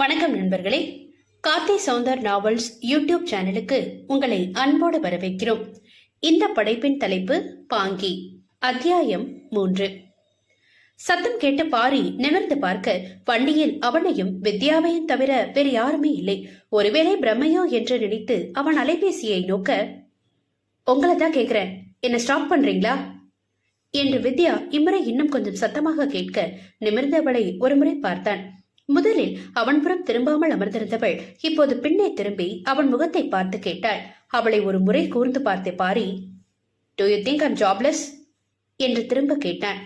வணக்கம் நண்பர்களே. Karthi Soundar novels YouTube சேனலுக்கு உங்களை அன்போடு வரவேற்கிறோம். இந்த படைப்பின் தலைப்பு பாங்கி அத்தியாயம் மூன்று. சத்தம் கேட்ட பாரி நிமிர்ந்து பார்க்க வண்டியில் அவனையும் வித்யாவையும் தவிர வேறு யாருமே இல்லை. ஒருவேளை பிரம்மையோ என்று நினைத்து அவன் அலைபேசியை நோக்க உங்களை தான் கேக்குறேன் என்ன ஸ்டாப் பண்றீங்களா? என்று வித்யா இம்முறை இன்னும் கொஞ்சம் சத்தமாக கேட்க நிமிர்ந்தவளை ஒருமுறை பார்த்தான். முதலில் அவன் புறம் திரும்பாமல் அமர்ந்திருந்தவள் இப்போது பின்னே திரும்பி அவன் முகத்தை பார்த்து கேட்டாள். அவளை ஒரு முறை கூர்ந்து பார்த்து Barry do you think I'm jobless என்று திரும்ப கேட்டான்.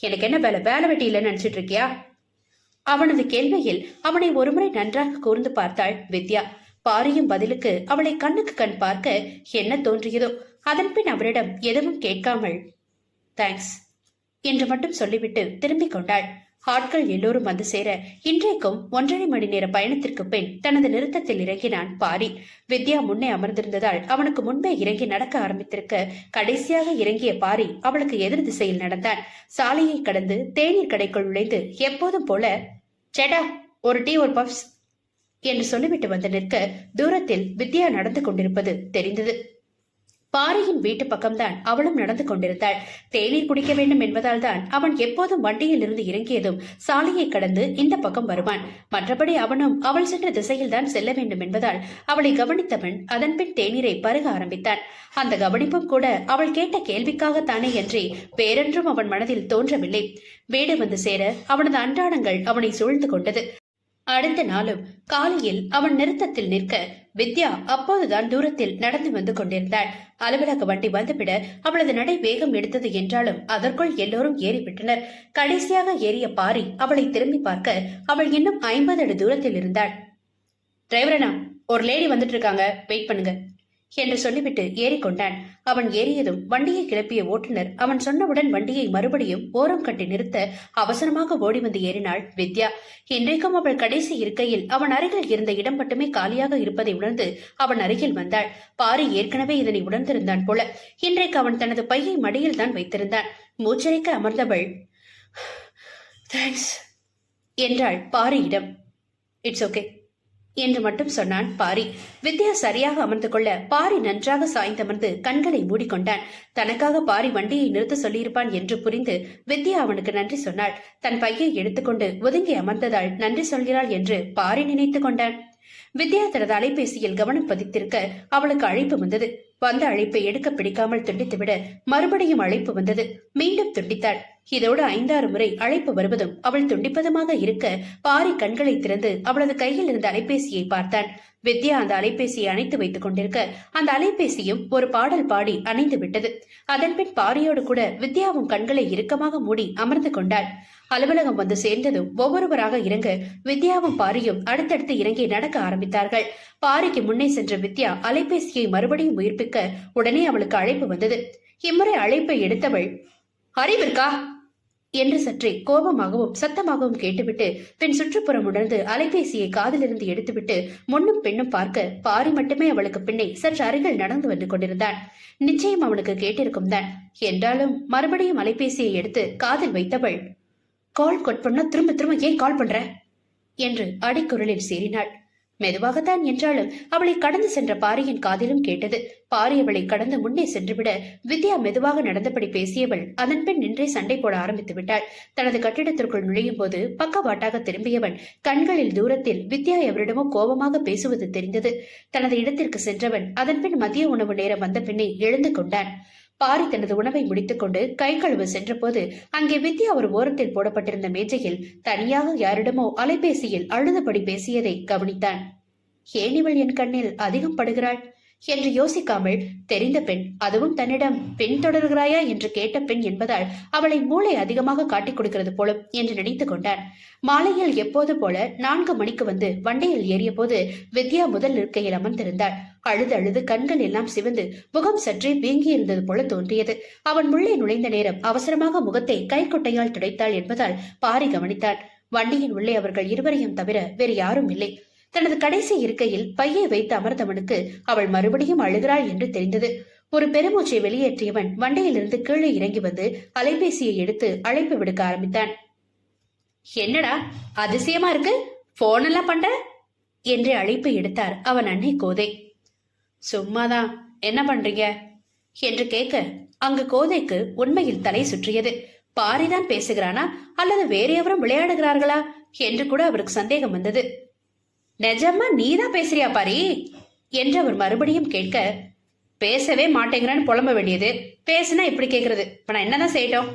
எனக்கு என்ன வேலை? வேலை வெட்டி இல்லைன்னு நினைச்சிட்டு இருக்கியா? அவனது கேள்வியில் அவனை ஒருமுறை நன்றாக கூர்ந்து பார்த்தாள் வித்யா. பாரியும் பதிலுக்கு அவளை கண்ணுக்கு கண் பார்க்க என்ன தோன்றியதோ அதன்பின் அவரிடம் எதுவும் கேட்காமல் தேங்க்ஸ் என்று மட்டும் சொல்லிவிட்டு திரும்பிக் கொண்டாள். ஆட்கள் எல்லோரும் வந்து சேர இன்றைக்கும் ஒன்றரை மணி நேர பயணத்திற்கு பின் தனது நிறுத்தத்தில் இறங்கினான் பாரி. வித்யா முன்னே அமர்ந்திருந்ததால் அவனுக்கு முன்பே இறங்கி நடக்க ஆரம்பித்திருக்க கடைசியாக இறங்கிய பாரி அவளுக்கு எதிர் திசையில் நடந்தான். சாலையை கடந்து தேநீர் கடைக்குள் நுழைந்து எப்போதும் போல சேடா ஒரு டீ ஒரு பப்ஸ் என்று சொல்லிவிட்டு வந்து நிற்க தூரத்தில் வித்யா நடந்து கொண்டிருப்பது தெரிந்தது. பாரியின் வீட்டு பக்கம்தான் அவளும் நடந்து கொண்டிருந்தாள். தேநீர் குடிக்க வேண்டும் என்பதால் தான் அவன் எப்போதும் வண்டியில் இருந்து இறங்கியதும் சாலையை கடந்து இந்த பக்கம் வருவான். மற்றபடி அவனும் அவள் சென்ற திசையில் தான் செல்ல வேண்டும் என்பதால் அவளை கவனித்தவன் அதன்பின் தேநீரை பருக ஆரம்பித்தான். அந்த கவனிப்பும் கூட அவள் கேட்ட கேள்விக்காகத்தானே என்றே வேறென்றும் அவன் மனதில் தோன்றவில்லை. வீடு வந்து சேர அவனது அன்றாடங்கள் அவனை சூழ்ந்து கொண்டது. அடுத்த நாளும் காலையில் அவன் நிறுத்தத்தில் நிற்க வித்யா அப்போதுதான் தூரத்தில் நடந்து வந்து கொண்டிருந்தாள். அலுவலக வண்டி வந்துவிட அவளது நடை வேகம் எடுத்தது என்றாலும் அதற்குள் எல்லோரும் ஏறிவிட்டனர். கடைசியாக ஏறிய பாரி அவளை திரும்பி பார்க்க அவள் இன்னும் ஐம்பது அடி தூரத்தில் இருந்தாள். டிரைவரனா ஒரு லேடி வந்துட்டு இருக்காங்க. வெயிட் பண்ணுங்க. என்று சொல்லிவிட்டு ஏறிக்கொண்டான். அவன் ஏறியதும் வண்டியை கிளப்பிய ஓட்டுநர் அவன் சொன்னவுடன் வண்டியை மறுபடியும் ஓரம் கட்டி நிறுத்த அவசரமாக ஓடி வந்து ஏறினாள் வித்யா. இன்றைக்கும் அவள் கடைசி இருக்கையில் அவன் அருகில் இருந்த இடம் மட்டுமே காலியாக இருப்பதை உணர்ந்து அவன் அருகில் வந்தாள். பாரி ஏற்கனவே இதனை உணர்ந்திருந்தான் போல. இன்றைக்கு அவன் தனது பையை மடியில் தான் வைத்திருந்தான். மூச்சரைக்க அமர்ந்தவள் தேங்க்ஸ் என்றாள் பாரியிடம். இட்ஸ் ஓகே என்று மட்டும் சொன்னான் பாரி. வித்யா சரியாக அமர்ந்து கொள்ள பாரி நன்றாக சாய்ந்தமர்ந்து கண்களை மூடிக்கொண்டான். தனக்காக பாரி வண்டியை நிறுத்த சொல்லியிருப்பான் என்று புரிந்து வித்யா அவனுக்கு நன்றி சொன்னாள். தன் பையை எடுத்துக்கொண்டு ஒதுங்கி அமர்ந்ததால் நன்றி சொல்கிறாள் என்று பாரி நினைத்துக் கொண்டான். வித்யா தனது அலைபேசியில் கவனம் பதித்திருக்க அவளுக்கு அழைப்பு வந்தது. வந்த அழைப்பை எடுக்க பிடிக்காமல் துண்டித்துவிட மறுபடியும் அழைப்பு வந்தது. மீண்டும் துண்டித்தாள். இதோடு ஐந்தாறு முறை அழைப்பு வருவதும் அவள் துண்டிப்பதுமாக இருக்க பாரி கண்களை திறந்து அவளது கையில் இருந்த அலைபேசியை பார்த்தான் வித்யா அந்த அலைபேசியை அணைத்து வைத்துக் கொண்டிருக்க அந்த அலைபேசியும் ஒரு பாடல் பாடி அணைந்து விட்டது. அதன்பின் பாரியோடு கூட வித்யாவும் கண்களை இறுக்கமாக மூடி அமர்ந்து கொண்டாள். அலுவலகம் வந்து சேர்ந்ததும் ஒவ்வொருவராக இறங்க வித்யாவும் பாரியும் அடுத்தடுத்து இறங்கி நடக்க ஆரம்பித்தார்கள். பாரிக்கு முன்னே சென்ற வித்யா அலைபேசியை மறுபடியும் உயிர்ப்பிக்க உடனே அவளுக்கு அழைப்பு வந்தது. இம்முறை அழைப்பை எடுத்தவள் அறிவிற்கா? என்று சற்றே கோபமாகவும் சத்தமாகவும் கேட்டுவிட்டு பின் சுற்றுப்புறம் உணர்ந்து அலைபேசியை காதிலிருந்து எடுத்துவிட்டு முன்னும் பெண்ணும் பார்க்க பாரி மட்டுமே அவளுக்கு பின்னே சற்று அருகில் நடந்து வந்து கொண்டிருந்தான். நிச்சயம் அவனுக்கு கேட்டிருக்கும் தான். என்றாலும் மறுபடியும் அலைபேசியை எடுத்து காதில் வைத்தவள் கால் கட் பண்ணா திரும்ப திரும்ப ஏன் கால் பண்ற? என்று அடிக்குரலில் சீறினாள். மெதுவாகத்தான் என்றாலும் அவளை கடந்து சென்ற பாரியின் காதிலும் கேட்டது. பாரி அவளை கடந்து முன்னே சென்றுவிட வித்யா மெதுவாக நடந்தபடி பேசியவள் அதன்பின் நின்றே சண்டை போட ஆரம்பித்து விட்டாள். தனது கட்டிடத்திற்குள் நுழையும் போது பக்கவாட்டாக திரும்பியவன் கண்களில் தூரத்தில் வித்யா எவரிடமோ கோபமாக பேசுவது தெரிந்தது. தனது இடத்திற்கு சென்றவன் அதன்பின் மதிய உணவு நேரம் வந்த பின்னே எழுந்து கொண்டான். பாரி தனது உணவை முடித்துக்கொண்டு கை கழுவ சென்றபோது அங்கே வித்யா ஒரு ஓரத்தில் போடப்பட்டிருந்த மேஜையில் தனியாக யாரிடமோ அலைபேசியில் அழுதபடி பேசியதை கவனித்தான். ஏன் இவள் என் கண்ணில் அதிகம் படுகிறாள்? என்று யோசிக்காமல் தெரிந்த பெண் அதுவும் தன்னிடம் பெண் தொடர்கிறாயா? என்று கேட்ட பெண் என்பதால் அவளை மூளை அதிகமாக காட்டிக் கொடுக்கிறது போலும் என்று நினைத்து கொண்டான். மாலையில் எப்போது போல நான்கு மணிக்கு வந்து வண்டியில் ஏறிய போது வித்யா முதல் இருக்கையில் அமர்ந்திருந்தாள். அழுது அழுது கண்கள் எல்லாம் சிவந்து முகம் சற்றே வீங்கி இருந்தது போல தோன்றியது. அவன் உள்ளே நுழைந்த நேரம் அவசரமாக முகத்தை கைக்குட்டையால் துடைத்தாள் என்பதால் பாரி கவனித்தான் வண்டியின் உள்ளே அவர்கள் இருவரையும் தவிர வேறு யாரும் இல்லை. தனது கடைசி இருக்கையில் பையை வைத்து அமர்ந்தவனுக்கு அவள் மறுபடியும் அழுகிறாள் என்று தெரிந்தது. ஒரு பெருமூச்சை வெளியேற்றியவன் வண்டியிலிருந்து கீழே இறங்கி வந்து அலைபேசியை எடுத்து அழைப்பு விடுக்க ஆரம்பித்தான். என்னடா அதிசயமா இருக்கு? போனெல்லாம் பண்ற? என்று அழைப்பு எடுத்தார் அவன் அன்னை கோதை. சும்மாதான். என்ன பண்றீங்க? என்று கேட்க அங்கு கோதைக்கு உண்மையில் தலை சுற்றியது. பாரிதான் பேசுகிறானா? அல்லது வேறு எவரும் விளையாடுகிறார்களா? என்று கூட அவருக்கு சந்தேகம் வந்தது. நிஜமா நீதான் பேசுறியா பாரி? என்று அவர் மறுபடியும் கேட்க பேசவே மாட்டேங்கிறான்னு புலம்ப வேண்டியது. பேசுனா இப்படி கேக்குறது இப்ப நான் என்னதான் செய்யட்டும்?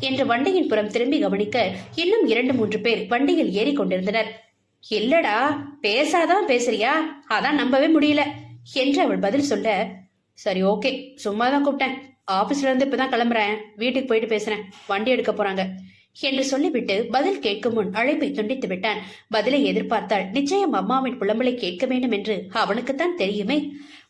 என்று வண்டியின் புறம் திரும்பி கவனிக்க இன்னும் இரண்டு மூன்று பேர் வண்டியில் ஏறி கொண்டிருந்தனர் இல்லடா பேசாதான் பேசுறியா? அதான் நம்பவே முடியல. என்று அவள் பதில் சொல்ல சரி ஓகே. சும்மா தான் கூப்பிட்டேன். ஆபீஸ்ல இருந்து இப்பதான் கிளம்புறேன். வீட்டுக்கு போயிட்டு பேசுறேன். வண்டி எடுக்க போறாங்க. என்று சொல்லிவிட்டு பதில் கேட்கும் முன் அழைப்பை துண்டித்து விட்டான். பதிலை எதிர்பார்த்தால் நிச்சயம் அம்மாவின் புலம்பலை கேட்க வேண்டும் என்று அவனுக்குத்தான் தெரியுமே.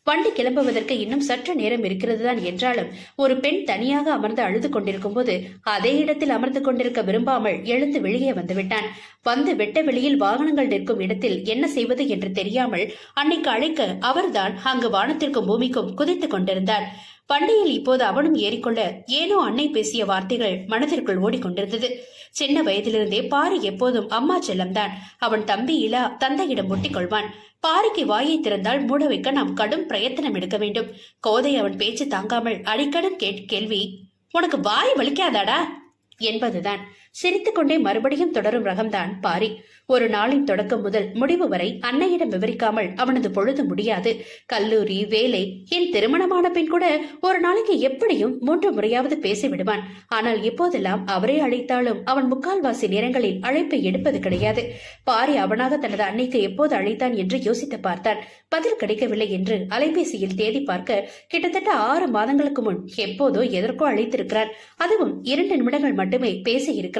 வண்டி கிளம்புவதற்கு இன்னும் சற்று நேரம் இருக்கிறதுதான் என்றாலும் ஒரு பெண் தனியாக அமர்ந்து அழுது கொண்டிருக்கும் போது அதே இடத்தில் அமர்ந்து கொண்டிருக்க விரும்பாமல் எழுந்து வெளியே வந்துவிட்டான் வந்து வெட்ட வெளியில் வாகனங்கள் நிற்கும் இடத்தில் என்ன செய்வது என்று தெரியாமல் அன்னைக்கு அழைக்க அவர்தான் அங்கு வானத்திற்கும் பூமிக்கும் குதித்துக் கொண்டிருந்தார். வண்டியில் இப்போது அவனும் ஏறிக்கொள்ள ஏனோ அன்னை பேசிய வார்த்தைகள் மனதிற்குள் ஓடிக்கொண்டிருந்தது. சின்ன வயதிலிருந்தே பாரி எப்போதும் அம்மா செல்லம்தான். அவன் தம்பி இலா தந்தையிடம் ஒட்டிக்கொள்வான். பாரிக்கு வாயை திறந்தால் மூட வைக்க நாம் கடும் பிரயத்தனம் எடுக்க வேண்டும். கோதை அவன் பேச்சு தாங்காமல் அடிக்கடன் கேள்வி உனக்கு வாய் வலிக்காதாடா? என்பதுதான். சிரித்துக்கொண்டே மறுபடியும் தொடரும் ரகம்தான் பாரி. ஒரு நாளின் தொடக்கம் முதல் முடிவு வரை அன்னையிடம் விவரிக்காமல் அவனது பொழுது முடியாது. கல்லூரி வேலை என் திருமணமான பின் கூட ஒரு நாளைக்கு எப்படியும் மூன்று முறையாவது பேசி விடுவான். ஆனால் இப்போதெல்லாம் அவரே அழைத்தாலும் அவன் முக்கால்வாசி நேரங்களில் அழைப்பை எடுப்பது கிடையாது. பாரி அவனாக தனது அன்னைக்கு எப்போது அழைத்தான் என்று யோசித்து பார்த்தான். பதில் கிடைக்கவில்லை என்று அலைபேசியில் தேடி பார்க்க கிட்டத்தட்ட ஆறு மாதங்களுக்கு முன் எப்போதோ எதற்கோ அழைத்திருக்கிறான் அதுவும் இரண்டு நிமிடங்கள் மட்டுமே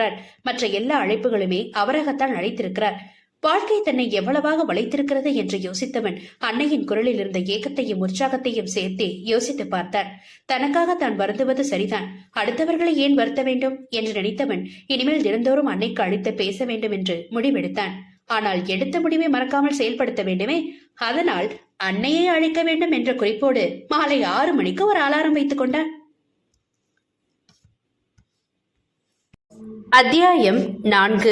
பேசியிருக்கிறான் மற்ற எல்லா அழைப்புகளுமே அவராகத்தான் அழைத்திருக்கிறார் வாழ்க்கை தன்னை எவ்வளவாக வளைத்திருக்கிறது என்று யோசித்தவன் அன்னையின் குரலில் இருந்த ஏக்கத்தையும் உற்சாகத்தையும் சேர்த்தே யோசித்து பார்த்தார். தனக்காக தான் வருந்துவது சரிதான். அடுத்தவர்களை ஏன் வருத்த வேண்டும் என்று நினைத்தவன் இனிமேல் தினந்தோறும் அன்னைக்கு அழைத்து பேச வேண்டும் என்று முடிவெடுத்தான். ஆனால் எடுத்த முடிவை மறக்காமல் செயல்படுத்த வேண்டுமே? அதனால் அன்னையை அழைக்க வேண்டும் என்ற குறிப்போடு மாலை ஆறு மணிக்கு ஒரு அலாரம் வைத்துக் கொண்டான். அத்தியாயம் நான்கு.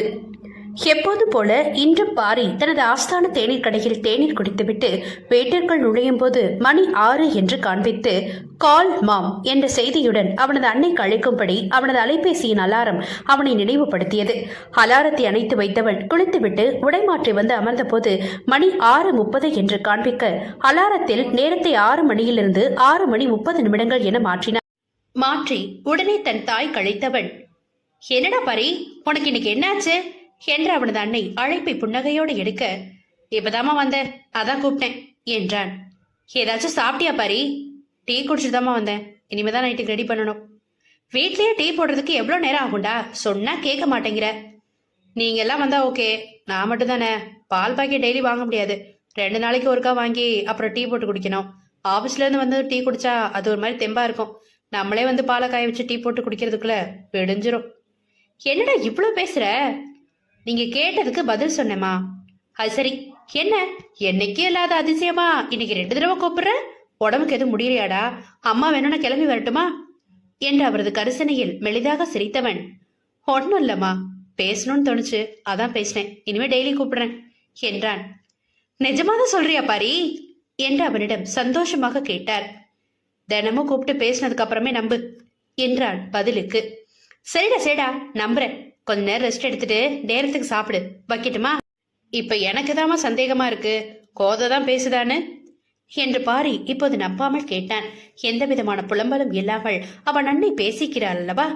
எப்போது போல இன்று பாரி தனது ஆஸ்தான தேநீர் கடையில் தேநீர் குடித்துவிட்டு வேட்டர்கள் நுழையும் போது மணி ஆறு என்று காண்பித்து கால் மாம் என்ற செய்தியுடன் அவனது அன்னைக்கு அழைக்கும்படி அவனது அலைபேசியின் அலாரம் அவனை நினைவுபடுத்தியது. அலாரத்தை அணைத்து வைத்தவன் குளித்துவிட்டு உடை மாற்றி வந்து அமர்ந்தபோது மணி ஆறு முப்பது என்று காண்பிக்க அலாரத்தில் நேரத்தை ஆறு மணியிலிருந்து ஆறு மணி முப்பது நிமிடங்கள் என மாற்றினார் மாற்றி உடனே தன் தாய் கழித்தவன் என்னடா பரி உனக்கு இன்னைக்கு என்னாச்சு? என்று அவனது அன்னை அழைப்பை புன்னகையோடு எடுக்க இப்பதாமா வந்தேன் அதான் கூப்பிட்டேன் என்றான். ஏதாச்சும் சாப்பிட்டியா பரி? டீ குடிச்சுதாம்மா வந்தேன் இனிமேதான் நைட்டுக்கு ரெடி பண்ணணும். வீட்லயே டீ போடுறதுக்கு எவ்வளோ நேரம் ஆகும்டா? சொன்னா கேட்க மாட்டேங்கிற. நீங்க எல்லாம் வந்தா ஓகே. நான் மட்டும் தானே பால் பாக்கெட் டெய்லி வாங்க முடியாது. ரெண்டு நாளைக்கு ஒருக்கா வாங்கி அப்புறம் டீ போட்டு குடிக்கணும். ஆஃபீஸ்ல இருந்து வந்து டீ குடிச்சா அது ஒரு மாதிரி தெம்பா இருக்கும். நம்மளே வந்து பாலை காய வச்சு டீ போட்டு குடிக்கிறதுக்குள்ள விடிஞ்சிரும். என்னடா இவ்வளோ பேசுற? நீங்க கேட்டதுக்கு பதில் சொன்னேம்மா. அது சரி. என்ன? என்னைக்கே இல்லாத அதிசயமா? இன்னைக்கு ரெண்டு தடவை கூப்பிடுற? உடம்புக்கு எதுவும் முடியலையாடா? அம்மா வேணும்னா கிளம்பி வரட்டுமா? என்று அவரது கரிசனையில் மெளிதாக சிரித்தவன். ஒன்றும் இல்லம்மா. பேசணும்னு தோணுச்சு. அதான் பேசினேன். இனிமே டெய்லி கூப்பிடுறேன் என்றான். நிஜமாதான் சொல்றியா பாரி? என்று அவனிடம் சந்தோஷமாக கேட்டார். தினமும் கூப்பிட்டு பேசினதுக்கு அப்புறமே நம்பு என்றான் பதிலுக்கு. சரிடா சரிடா. நம்புறேன். கொஞ்ச நேரம் ரெஸ்ட் எடுத்துட்டு நேரத்துக்கு சாப்பிடு. வைக்கட்டுமா? இப்ப எனக்கு தாமா சந்தேகமா இருக்கு. கோதை தான் பேசுதான்னு. என்று பாரி இப்போது நம்பாமல் கேட்டான். எந்த விதமான புலம்பலும் இல்லாமல் அவன் அன்னை பேசிக்கிறாள் அல்லவா?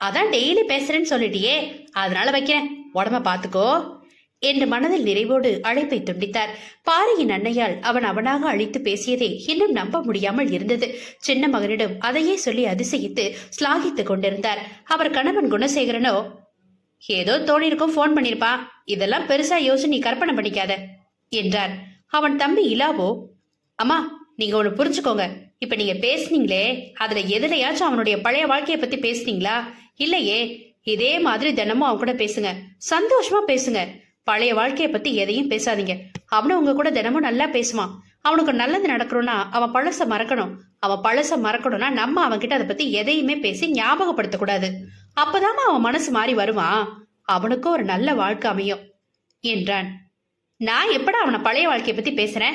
அதான் டெய்லி பேசுறேன்னு சொல்லிட்டியே. அதனால வைக்கிறேன். உடம்ப பாத்துக்கோ. என்று மனதில் நிறைவோடு அழைப்பை துண்டித்தார். பாரியின் அன்னையால் அவன் அவனாக அழைத்து பேசியதை இன்னும் நம்ப முடியாமல் இருந்தது. சின்ன மகனிடம் அதையே சொல்லி அதிசயித்து ஸ்லாகித்துக் கொண்டிருந்தார். அவர் கணவன் குணசேகரனோ? ஏதோ தோணிருக்கும் ஃபோன் பண்ணிருப்பான் இதெல்லாம் பெருசா யோசிச்சு நீ கற்பனை பண்ணிக்காத என்றார். அவன் தம்பி இலாவோ? அம்மா நீங்க ஒண்ணு புரிஞ்சுக்கோங்க. இப்ப நீங்க பேசுனீங்களே அதுல எதுலையாச்சும் அவனுடைய பழைய வாழ்க்கையை பத்தி பேசுனீங்களா? இல்லையே இதே மாதிரி தினமும் அவன் கூட பேசுங்க. சந்தோஷமா பேசுங்க. பழைய வாழ்க்கையை பத்தி எதையும் பேசாதீங்க. அவனும் உங்க கூட தினமும் நல்லா பேசுவான். அவனுக்கு நல்லது நடக்கணும்னா அவன் பழச மறக்கணும். அவன் பழச மறக்கணும்னா நம்ம அவன்கிட்ட அதை பத்தி எதையுமே பேசி ஞாபகப்படுத்த கூடாது. அப்பதாம்மா அவன் மனசு மாறி வருவான். அவனுக்கும் ஒரு நல்ல வாழ்க்கை அமையும். என்றான். நான் எப்படா அவனை பழைய வாழ்க்கையை பத்தி பேசுறேன்?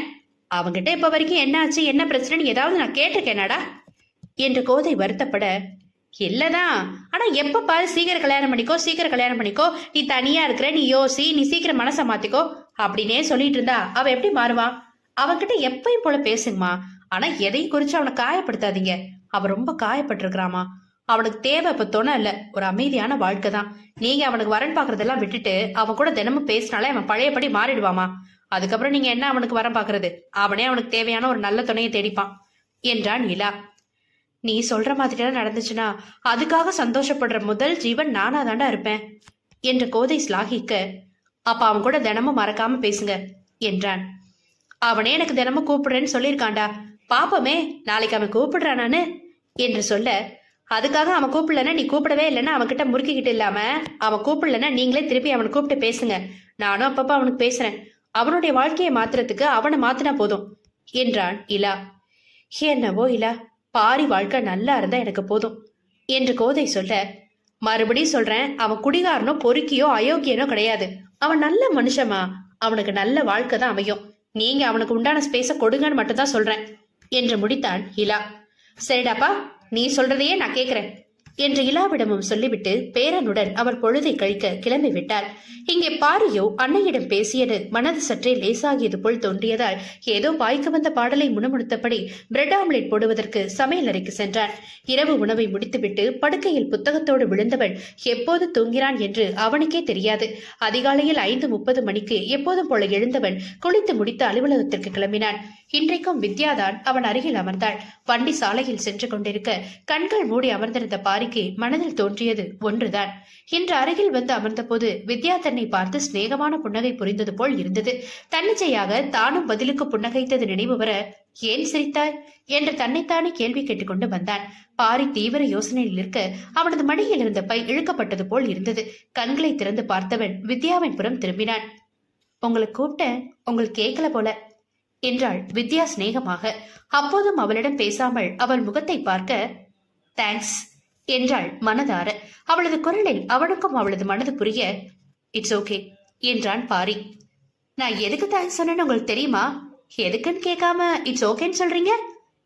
அவங்கிட்ட இப்ப வரைக்கும் என்ன ஆச்சு என்ன பிரச்சனைன்னு ஏதாவது நான் கேட்டிருக்கேனாடா? என்று கோதை வருத்தப்பட இல்லதான். ஆனா எப்ப பாரு சீக்கிரம் கல்யாணம் பண்ணிக்கோ சீக்கிரம் கல்யாணம் பண்ணிக்கோ. நீ தனியா இருக்கிற நீ யோசி நீ சீக்கிரம் மனசை மாத்திக்கோ அப்படின்னே சொல்லிட்டு இருந்தா அவ எப்படி மாறுவான் அவன்கிட்ட எப்பயும் போல பேசுங்கம்மா. ஆனா எதையும் குறிச்சு அவனை காயப்படுத்தாதீங்க. அவன் ரொம்ப காயப்பட்டிருக்கிறாமா அவனுக்கு தேவை இப்ப துணை இல்ல. ஒரு அமைதியான வாழ்க்கை தான். நீங்க அவனுக்கு வரன் பாக்குறதெல்லாம் விட்டுட்டு அவன் கூட தினமும் பேசினாலே அவன் பழையபடி மாறிடுவாமா அதுக்கப்புறம் நீங்க என்ன அவனுக்கு வரன் பாக்குறது? அவனே அவனுக்கு தேவையான ஒரு நல்ல துணையை தேடிப்பான். என்றான் நிலா. நீ சொல்ற மாதிரியெல்லாம் நடந்துச்சுன்னா அதுக்காக சந்தோஷப்படுற முதல் ஜீவன் நானா தாண்டா இருப்பேன் என்று கோதை ஸ்லாகிக்க அப்ப அவன் கூட தினமும் மறக்காம பேசுங்க என்றான். அவனே எனக்கு தினமும் கூப்பிடுறேன்னு சொல்லியிருக்கான்டா. பாப்போமே நாளைக்கு அவன் கூப்பிடுறானான்னு என்று சொல்ல அதுக்காக அவன் கூப்பிடலன்னா நீ கூப்பிடவே இல்லைன்னா அவன்கிட்ட முறுக்கிக்கிட்டு இல்லாம அவன் கூப்பிடலன்னா நீங்களே திருப்பி அவனை கூப்பிட்டு பேசுங்க. நானும் அப்பப்ப அவனுக்கு பேசுறேன். அவனுடைய வாழ்க்கையை மாத்துறதுக்கு அவனை மாத்தினா போதும் என்றான் இலா. என்னவோ இலா பாரி வாழ்க்கை நல்லா இருந்தா எனக்கு போதும் என்று கோதை சொல்ல மறுபடியும் சொல்றேன் அவன் குடிகாரனோ பொறுக்கியோ அயோக்கியனோ கிடையாது. அவன் நல்ல மனுஷமா அவனுக்கு நல்ல வாழ்க்கை தான் அமையும். நீங்க அவனுக்கு உண்டான ஸ்பேஸ கொடுங்கன்னு மட்டும் தான் சொல்றேன் என்று முடித்தான் ஹிலா. சரிடாப்பா நீ சொல்றதையே நான் கேக்குறேன். என்று இலாவிடமும் சொல்லிவிட்டு பேரனுடன் அவர் பொழுதை கழிக்க கிளம்பி விட்டார் இங்கே பாரியோ அன்னையிடம் பேசியது மனது சற்றே லேசாகியது போல் தோன்றியதால் ஏதோ வாய்க்கு வந்த பாடலை முணுமுணுத்தபடி பிரெட் ஆம்லெட் போடுவதற்கு சமையல் அறைக்கு சென்றான். இரவு உணவை முடித்துவிட்டு படுக்கையில் புத்தகத்தோடு விழுந்தவன் எப்போது தூங்கிறான் என்று அவனுக்கே தெரியாது. அதிகாலையில் ஐந்து முப்பது மணிக்கு எப்போதும் போல எழுந்தவன் குளித்து முடித்து அலுவலகத்திற்கு கிளம்பினான். இன்றைக்கும் வித்யாதான் அவன் அருகில் அமர்ந்தாள். வண்டி சாலையில் சென்று கொண்டிருக்க கண்கள் மூடி அமர்ந்திருந்த பாரிக்கு மனதில் தோன்றியது ஒன்றுதான். இன்று அருகில் வந்து அமர்ந்தபோது வித்யா தன்னை பார்த்து சிநேகமான புன்னகை புரிந்தது போல் இருந்தது. தன்னிச்சையாக தானும் பதிலுக்கு புன்னகைத்தது நினைவு வர ஏன் சிரித்தாய்? என்று தன்னைத்தானே கேள்வி கேட்டுக்கொண்டு வந்தான். பாரி தீவிர யோசனையில் இருக்க அவனது மடியில் இருந்த பை இழுக்கப்பட்டது போல் இருந்தது. கண்களை திறந்து பார்த்தவன் வித்யாவின் புறம் திரும்பினான். உங்களை கூப்பிட்டேன். உங்களுக்கு கேட்கல போல. என்றாள் வித்யா சிநேகமாக. அப்போதும் அவளிடம் பேசாமல் அவள் முகத்தை பார்க்க தேங்க்ஸ் என்றாள் மனதார. அவளது குரலில் அவனுக்கும் அவளது மனது புரிய இட்ஸ் ஓகே என்றான் பாரி. நான் எதுக்கு தேங்க்ஸ் சொன்னேன்னு உங்களுக்கு தெரியுமா? எதுக்குன்னு கேட்காம இட்ஸ் ஓகேன்னு சொல்றீங்க?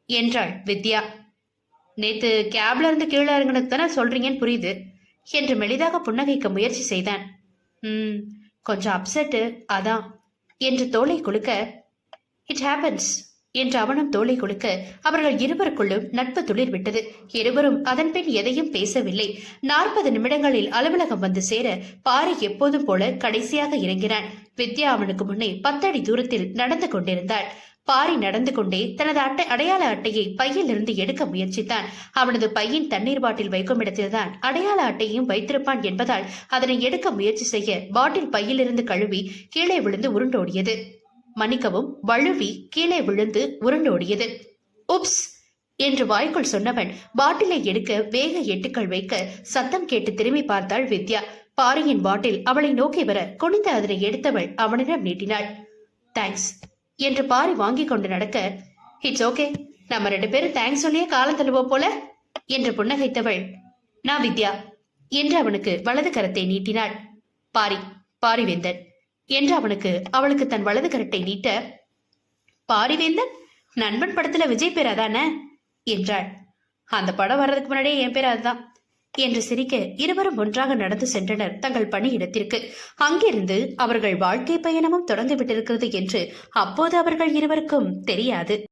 என்றாள் வித்யா. நேத்து கேப்ல இருந்து கீழே இறங்கினது தானே சொல்றீங்கன்னு புரியுது என்று மெலிதாக புன்னகைக்க முயற்சி செய்தான். ம் கொஞ்சம் அப்செட்டு அதான் என்று தோலை குலுக்க இட் ஹேப்பன்ஸ் என்று அவனும் தோலை கொடுக்க அவர்கள் இருவருக்குள்ளும் நட்பு துளிர் விட்டது இருவரும் அதன் பின் எதையும் பேசவில்லை. நாற்பது நிமிடங்களில் அலுவலகம் வந்து சேர பாரி எப்போதும் போல கடைசியாக இறங்கினான். வித்யா அவனுக்கு முன்னே பத்தடி தூரத்தில் நடந்து கொண்டிருந்தாள். பாரி நடந்து கொண்டே தனது அட்டை அடையாள அட்டையை பையில் இருந்து எடுக்க முயற்சித்தான். அவனது பையின் தண்ணீர் பாட்டில் வைக்கும் இடத்தில்தான் அடையாள அட்டையும் வைத்திருப்பான் என்பதால் அதனை எடுக்க முயற்சி செய்ய பாட்டில் பையிலிருந்து கழுவி கீழே விழுந்து உருண்டோடியது. மன்னிக்கவும் வழுவி கீழே விழுந்து உருண்டோடியது. உப்ஸ் என்று வாய்க்குள் சொன்னவன் பாட்டிலை எடுக்க வேக எட்டுக்கள் வைக்க சத்தம் கேட்டு திரும்பி பார்த்தாள் வித்யா. பாரியின் பாட்டில் அவளை நோக்கி வர குனிந்து அதனை எடுத்தவள் அவனிடம் நீட்டினாள். தேங்க்ஸ் என்று பாரி வாங்கிக் கொண்டு நடக்க இட்ஸ் ஓகே நம்ம ரெண்டு பேரும் தேங்க்ஸ் சொல்லியே காலம் தள்ளுவோம் போல என்று புன்னகைத்தவள். நான் வித்யா என்று அவனுக்கு வலது கரத்தை நீட்டினாள். பாரி பாரிவேந்தன் என்று அவனுக்கு அவளுக்கு தன் வலது கரட்டை நீட்ட பாரிவேந்தன் நண்பன் படத்துல விஜய் பேர் அதானே? என்றாள். அந்த படம் வர்றதுக்கு முன்னாடியே என் பேர் அதுதான் என்று சிரிக்க இருவரும் ஒன்றாக நடந்து சென்றனர் தங்கள் பணியிடத்திற்கு. அங்கிருந்து அவர்கள் வாழ்க்கை பயணமும் தொடங்கிவிட்டிருக்கிறது என்று அப்போது அவர்கள் இருவருக்கும் தெரியாது.